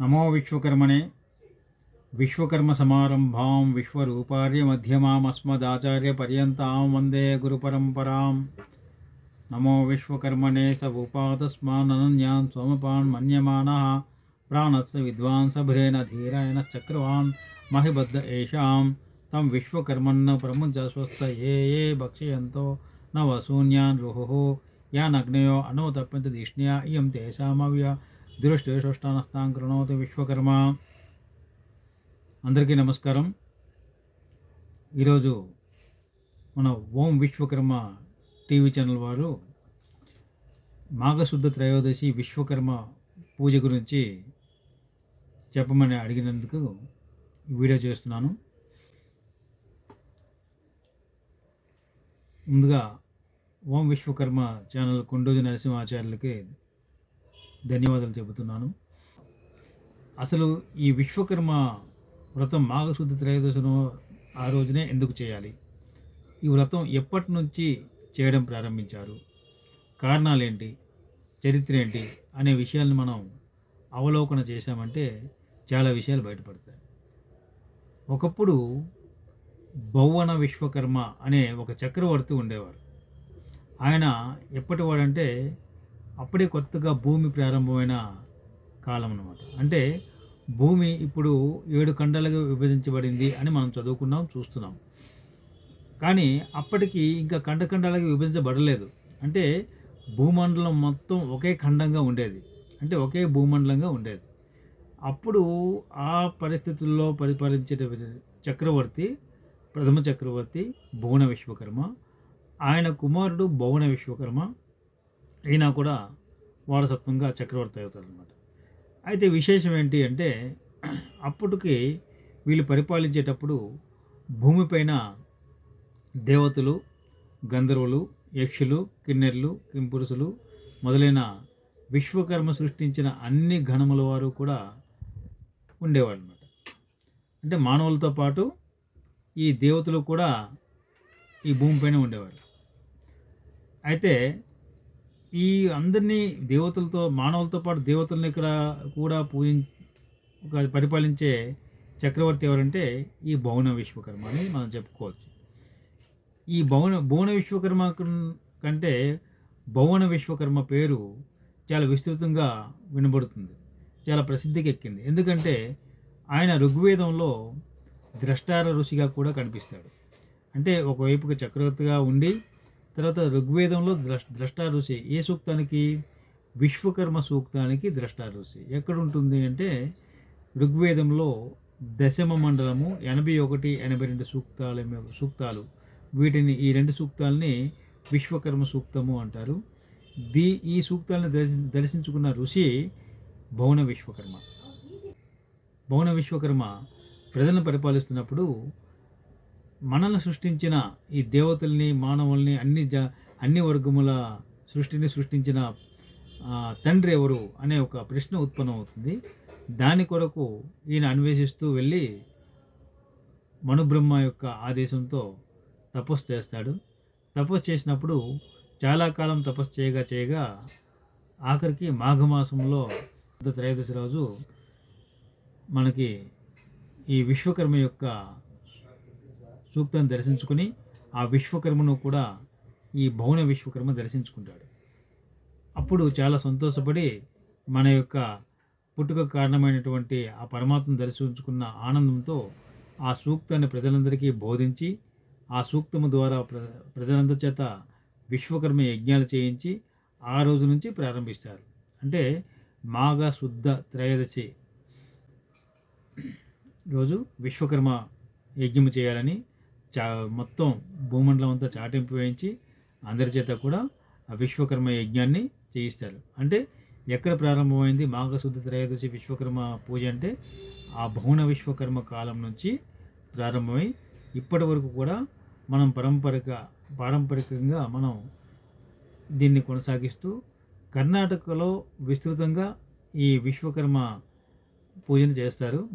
नमो विश्वकर्मणे विश्वकर्मसमारम्भां विश्वरूपार्यमध्यमामस्मदाचार्यपर्यन्तां वंदे गुरुपरम्परां नमो विश्वकर्मणे स भूपादस्माननन्यान् सोमपान् मन्यमानः, प्राणस्य विद्वान् सभ्रेण धीरेण चक्रवान्, महिबद्ध येषां तं विश्वकर्मन्न प्रमुञ्जस्वस्थ ये ये भक्षयन्तो न वसून्यान् रुहुः, यानग्नयो अनोतप्यन्तधिष्ण्या इयं तेषामव्य యానగ్నయో దృష్టిష్టానస్థాం కృణోతి విశ్వకర్మ అందరికీ నమస్కారం. ఈరోజు మన ఓం విశ్వకర్మ టీవీ ఛానల్ వారు మాఘశుద్ధ త్రయోదశి విశ్వకర్మ పూజ గురించి చెప్పమని అడిగినందుకు వీడియో చేస్తున్నాను. ముందుగా ఓం విశ్వకర్మ ఛానల్ కొండోజు నరసింహాచార్యులకి ధన్యవాదాలు చెబుతున్నాను. అసలు ఈ విశ్వకర్మ వ్రతం మాఘశుద్ధి త్రయోదశను ఆ రోజునే ఎందుకు చేయాలి? ఈ వ్రతం ఎప్పటి నుంచి చేయడం ప్రారంభించారు? కారణాలేంటి? చరిత్ర ఏంటి అనే విషయాలను మనం అవలోకన చేశామంటే చాలా విషయాలు బయటపడతాయి. ఒకప్పుడు భౌవన విశ్వకర్మ అనే ఒక చక్రవర్తి ఉండేవారు. ఆయన ఎప్పటివాడంటే అప్పుడే కొత్తగా భూమి ప్రారంభమైన కాలం అన్నమాట అంటే భూమి ఇప్పుడు ఏడు ఖండాలుగా విభజించబడింది అని మనం చదువుకున్నాం చూస్తున్నాం. కానీ అప్పటికి ఇంకా ఖండఖండాలుగా విభజించబడలేదు. అంటే భూమండలం మొత్తం ఒకే ఖండంగా ఉండేది. అంటే ఒకే భూమండలంగా ఉండేది. అప్పుడు ఆ పరిస్థితుల్లో పరిపాలించే చక్రవర్తి ప్రథమ చక్రవర్తి భువన విశ్వకర్మ ఆయన కుమారుడు భువన విశ్వకర్మ అయినా కూడా వారసత్వంగా చక్రవర్తి అవుతారు అనమాట అయితే విశేషం ఏంటి అంటే అప్పటికి వీళ్ళు పరిపాలించేటప్పుడు భూమిపైన దేవతలు గంధర్వులు యక్షులు కిన్నెర్లు కింపురుషులు మొదలైన విశ్వకర్మ సృష్టించిన అన్ని గణముల వారు కూడా ఉండేవాళ్ళు అనమాట అంటే మానవులతో పాటు ఈ దేవతలు కూడా ఈ భూమిపైన ఉండేవాళ్ళు. అయితే ఈ అందరినీ దేవతలతో మానవులతో పాటు దేవతల్ని ఇక్కడ కూడా పూజించ పరిపాలించే చక్రవర్తి ఎవరంటే ఈ భౌన విశ్వకర్మ అని మనం చెప్పుకోవచ్చు. ఈ భౌన భువన విశ్వకర్మ కంటే భువన విశ్వకర్మ పేరు చాలా విస్తృతంగా వినబడుతుంది. చాలా ప్రసిద్ధికి ఎక్కింది. ఎందుకంటే ఆయన ఋగ్వేదంలో ద్రష్టార ఋషిగా కూడా కనిపిస్తాడు. అంటే ఒకవైపుగా చక్రవర్తిగా ఉండి తర్వాత ఋగ్వేదంలో ద్రష్ ద్రష్టా ఏ సూక్తానికి? విశ్వకర్మ సూక్తానికి ద్రష్టారుషి ఎక్కడ ఉంటుంది అంటే ఋగ్వేదంలో దశమ మండలము ఎనభై ఒకటి ఎనభై రెండు సూక్తాల సూక్తాలు. వీటిని ఈ రెండు సూక్తాలని విశ్వకర్మ సూక్తము అంటారు. దీ ఈ సూక్తాలను దర్శి దర్శించుకున్న ఋషి భవన విశ్వకర్మ. భవన విశ్వకర్మ ప్రజలను పరిపాలిస్తున్నప్పుడు మనల్ని సృష్టించిన ఈ దేవతల్ని మానవుల్ని అన్ని జ అన్ని వర్గముల సృష్టిని సృష్టించిన తండ్రి ఎవరు అనే ఒక ప్రశ్న ఉత్పన్నం అవుతుంది దాని కొరకు ఈయన అన్వేషిస్తూ వెళ్ళి మనుబ్రహ్మ యొక్క ఆదేశంతో తపస్సు చేస్తాడు. తపస్సు చేసినప్పుడు చాలా కాలం తపస్సు చేయగా చేయగా ఆఖరికి మాఘమాసంలో త్రయోదశి రోజు మనకి ఈ విశ్వకర్మ యొక్క సూక్తాన్ని దర్శించుకుని ఆ విశ్వకర్మను కూడా ఈ భౌన విశ్వకర్మ దర్శించుకుంటాడు. అప్పుడు చాలా సంతోషపడి మన యొక్క పుట్టుక కారణమైనటువంటి ఆ పరమాత్మను దర్శించుకున్న ఆనందంతో ఆ సూక్తాన్ని ప్రజలందరికీ బోధించి ఆ సూక్తము ద్వారా ప్ర ప్రజలందరి చేత విశ్వకర్మ యజ్ఞాలు చేయించి ఆ రోజు నుంచి ప్రారంభిస్తారు. అంటే మాఘ శుద్ధ త్రయోదశి రోజు విశ్వకర్మ యజ్ఞము చేయాలని చా మొత్తం భూమండలం అంతా చాటింపు వేయించి అందరి చేత కూడా ఆ విశ్వకర్మ యజ్ఞాన్ని చేయిస్తారు. అంటే ఎక్కడ ప్రారంభమైంది? మాఘశుద్ధ త్రయోదశి విశ్వకర్మ పూజ అంటే ఆ భువన విశ్వకర్మ కాలం నుంచి ప్రారంభమై ఇప్పటి వరకు కూడా మనం పరంపరిక పారంపరికంగా మనం దీన్ని కొనసాగిస్తూ కర్ణాటకలో విస్తృతంగా ఈ విశ్వకర్మ పూజను చేస్తారు.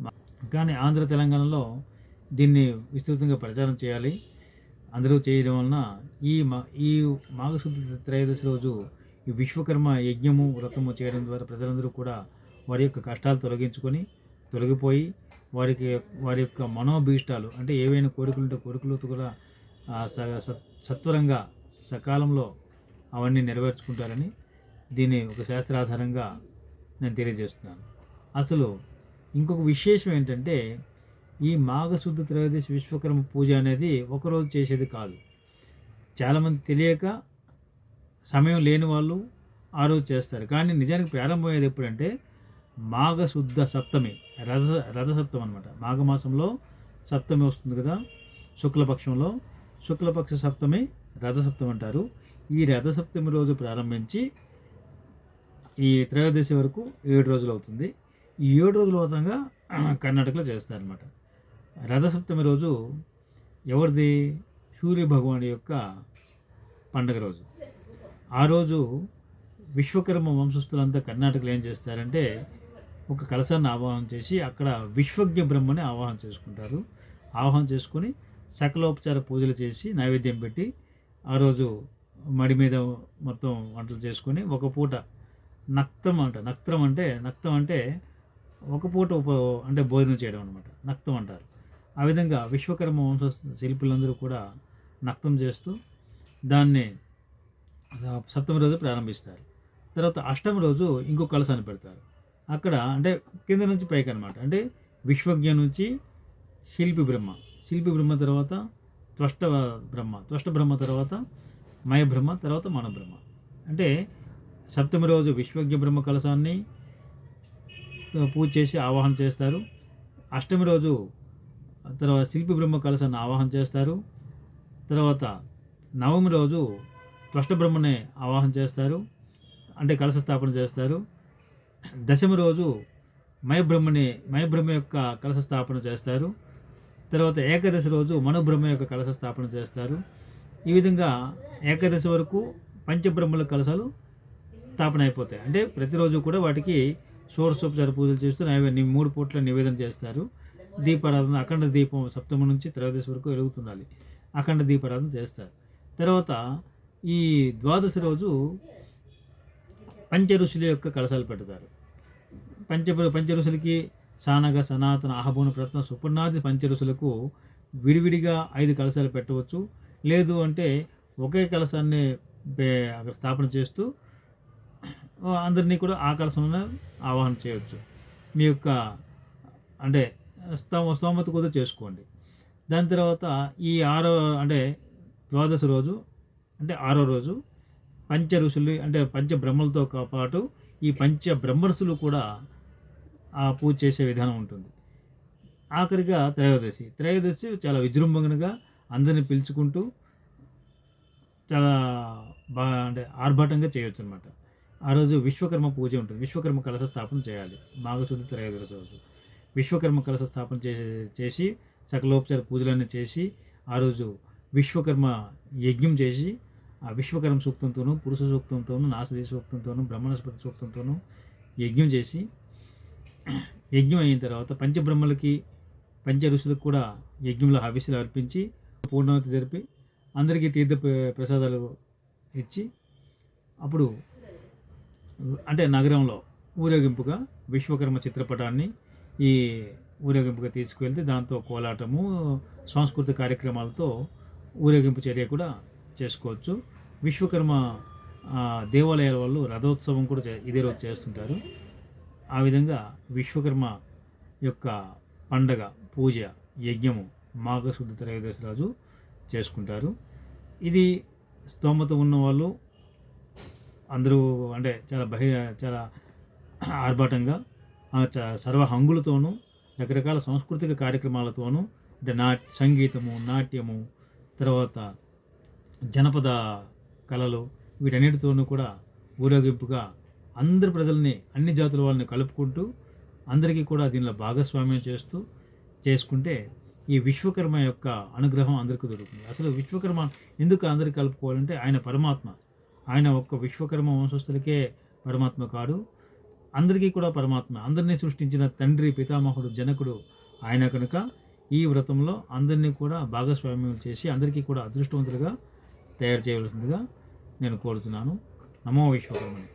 కానీ ఆంధ్ర తెలంగాణలో దీన్ని విస్తృతంగా ప్రచారం చేయాలి. అందరూ చేయడం వలన ఈ మా ఈ మాఘశుద్ధ త్రయోదశి రోజు ఈ విశ్వకర్మ యజ్ఞము వ్రతము చేయడం ద్వారా ప్రజలందరూ కూడా వారి యొక్క కష్టాలు తొలగించుకొని తొలగిపోయి వారికి వారి యొక్క మనోభీష్టాలు అంటే ఏవైనా కోరికలు ఉంటే కోరికలతో కూడా స- సత్వరంగా సకాలంలో అవన్నీ నెరవేర్చుకుంటారని దీన్ని ఒక శాస్త్ర ఆధారంగా నేను తెలియజేస్తున్నాను. అసలు ఇంకొక విశేషం ఏంటంటే ఈ మాఘశుద్ధ త్రయోదశి విశ్వకర్మ పూజ అనేది ఒకరోజు చేసేది కాదు. చాలామంది తెలియక సమయం లేని వాళ్ళు ఆ రోజు చేస్తారు. కానీ నిజానికి ప్రారంభమయ్యేది ఎప్పుడంటే మాఘశుద్ధ సప్తమి రథ రథసప్తమి అనమాట మాఘమాసంలో సప్తమి వస్తుంది కదా శుక్లపక్షంలో. శుక్లపక్ష సప్తమి రథసప్తమి అంటారు. ఈ రథసప్తమి రోజు ప్రారంభించి ఈ త్రయోదశి వరకు ఏడు రోజులు అవుతుంది. ఈ ఏడు రోజుల మొత్తంగా కర్ణాటకలో చేస్తారనమాట రథసప్తమి రోజు ఎవరిది? సూర్య భగవానుడి యొక్క పండగ రోజు. ఆ రోజు విశ్వకర్మ వంశస్థులంతా కర్ణాటకలో ఏం చేస్తారంటే ఒక కలశాన్ని ఆవాహన చేసి అక్కడ విశ్వజ్ఞ బ్రహ్మని ఆవాహన చేసుకుంటారు. ఆవాహన చేసుకొని సకలోపచార పూజలు చేసి నైవేద్యం పెట్టి ఆ రోజు మడి మీద మొత్తం వంటలు చేసుకొని ఒక పూట నక్తం అంట. నక్తం అంటే నక్తం అంటే ఒక పూట ఉప అంటే భోజనం చేయడం అనమాట నక్తం అంటారు. ఆ విధంగా విశ్వకర్మ వంశ శిల్పులందరూ కూడా నక్తం చేస్తూ దాన్ని సప్తమి రోజు ప్రారంభిస్తారు. తర్వాత అష్టమి రోజు ఇంకో కలసాన్ని పెడతారు. అక్కడ అంటే కింద నుంచి పైకి అనమాట అంటే విశ్వజ్ఞ నుంచి శిల్పి బ్రహ్మ. శిల్పి బ్రహ్మ తర్వాత త్వష్ట బ్రహ్మ. త్వష్ట బ్రహ్మ తర్వాత మయ బ్రహ్మ తర్వాత మన బ్రహ్మ. అంటే సప్తమి రోజు విశ్వజ్ఞ బ్రహ్మ కలశాన్ని పూజ చేసి ఆవాహన చేస్తారు. అష్టమి రోజు తర్వాత శిల్పి బ్రహ్మ కలశాన్ని ఆవాహన చేస్తారు. తర్వాత నవమి రోజు త్వష్ట బ్రహ్మనే ఆవాహన చేస్తారు. అంటే కలశ స్థాపన చేస్తారు. దశమి రోజు మయబ్రహ్మని మయబ్రహ్మ యొక్క కలశ స్థాపన చేస్తారు. తర్వాత ఏకాదశి రోజు మనోబ్రహ్మ యొక్క కలశ స్థాపన చేస్తారు. ఈ విధంగా ఏకాదశి వరకు పంచబ్రహ్మల కలశాలు స్థాపన అయిపోతాయి. అంటే ప్రతిరోజు కూడా వాటికి షోడశోపచార పూజలు చేస్తూ నైవేద్యం మూడు పూట్ల నివేదన చేస్తారు. దీపారాధన అఖండ దీపం సప్తమి నుంచి త్రయోదశి వరకు వెలుగుతుండాలి. అఖండ దీపారాధన చేస్తారు. తర్వాత ఈ ద్వాదశి రోజు పంచ ఋషుల యొక్క కలశాలు పెడతారు. పంచ పంచ ఋషులకి సానగ సనాతన ఆహబోన ప్రత్న సుపర్ణాది పంచ ఋషులకు విడివిడిగా ఐదు కలశాలు పెట్టవచ్చు. లేదు అంటే ఒకే కలశాన్ని అక్కడ స్థాపన చేస్తూ అందరినీ కూడా ఆ కలశంలో ఆవాహన చేయవచ్చు. మీ యొక్క అంటే స్తోమ స్తోమత కూడా చేసుకోండి. దాని తర్వాత ఈ ఆరో అంటే ద్వాదశి రోజు అంటే ఆరో రోజు పంచ ఋషులు అంటే పంచ బ్రహ్మలతో పాటు ఈ పంచ బ్రహ్మర్షులు కూడా ఆ పూజ చేసే విధానం ఉంటుంది. ఆఖరిగా త్రయోదశి. త్రయోదశి చాలా విజృంభంగా అందరిని పిలుచుకుంటూ చాలా బాగా అంటే ఆర్భాటంగా చేయొచ్చు అనమాట ఆ రోజు విశ్వకర్మ పూజ ఉంటుంది. విశ్వకర్మ కలశ స్థాపన చేయాలి. మాఘశుద్ధి త్రయోదశి రోజు. విశ్వకర్మ కలశ స్థాపన చేసి చేసి సకలోపచార పూజలన్నీ చేసి ఆ రోజు విశ్వకర్మ యజ్ఞం చేసి ఆ విశ్వకర్మ సూక్తంతోనూ పురుష సూక్తంతోనూ నాసదీ సూక్తంతోనూ బ్రహ్మణస్పతి సూక్తంతోనూ యజ్ఞం చేసి యజ్ఞం అయిన తర్వాత పంచబ్రహ్మలకి పంచ ఋషులకు కూడా యజ్ఞంలో హవిస్సులు అర్పించి పూర్ణవతి జరిపి అందరికీ తీర్థ ప్ర- ప్రసాదాలు ఇచ్చి అప్పుడు అంటే నగరంలో ఊరేగింపుగా విశ్వకర్మ చిత్రపటాన్ని ఈ ఊరేగింపుగా తీసుకువెళ్తే దాంతో కోలాటము సాంస్కృతిక కార్యక్రమాలతో ఊరేగింపు చర్య కూడా చేసుకోవచ్చు. విశ్వకర్మ దేవాలయాల వాళ్ళు రథోత్సవం కూడా చే- ఇదే రోజు చేస్తుంటారు. ఆ విధంగా విశ్వకర్మ యొక్క పండగ పూజ యజ్ఞము మాఘశుద్ధ త్రయోదశి రాజు చేసుకుంటారు. ఇది స్తోమత ఉన్న వాళ్ళు అందరూ అంటే చాలా బహి చాలా ఆర్భాటంగా సర్వ హంగులతోనూ రకరకాల సాంస్కృతిక కార్యక్రమాలతోనూ అంటే నా సంగీతము నాట్యము తర్వాత జనపద కళలు వీటన్నిటితోనూ కూడా ఊరేగింపుగా అందరి ప్రజల్ని అన్ని జాతుల వాళ్ళని కలుపుకుంటూ అందరికీ కూడా దీనిలో భాగస్వామ్యం చేస్తూ చేసుకుంటే ఈ విశ్వకర్మ యొక్క అనుగ్రహం అందరికీ దొరుకుతుంది. అసలు విశ్వకర్మ ఎందుకు అందరికీ కలుపుకోవాలంటే ఆయన పరమాత్మ. ఆయన ఒక్క విశ్వకర్మ వంశస్థులకే పరమాత్మ కాడు. అందరికీ కూడా పరమాత్మ అందరినీ సృష్టించిన తండ్రి పితామహుడు జనకుడు ఆయన కనుక ఈ వ్రతంలో అందరినీ కూడా భాగస్వామ్యం చేసి అందరికీ కూడా అదృష్టవంతులుగా తయారు చేయవలసిందిగా నేను కోరుతున్నాను. నమో విశ్వకర్మని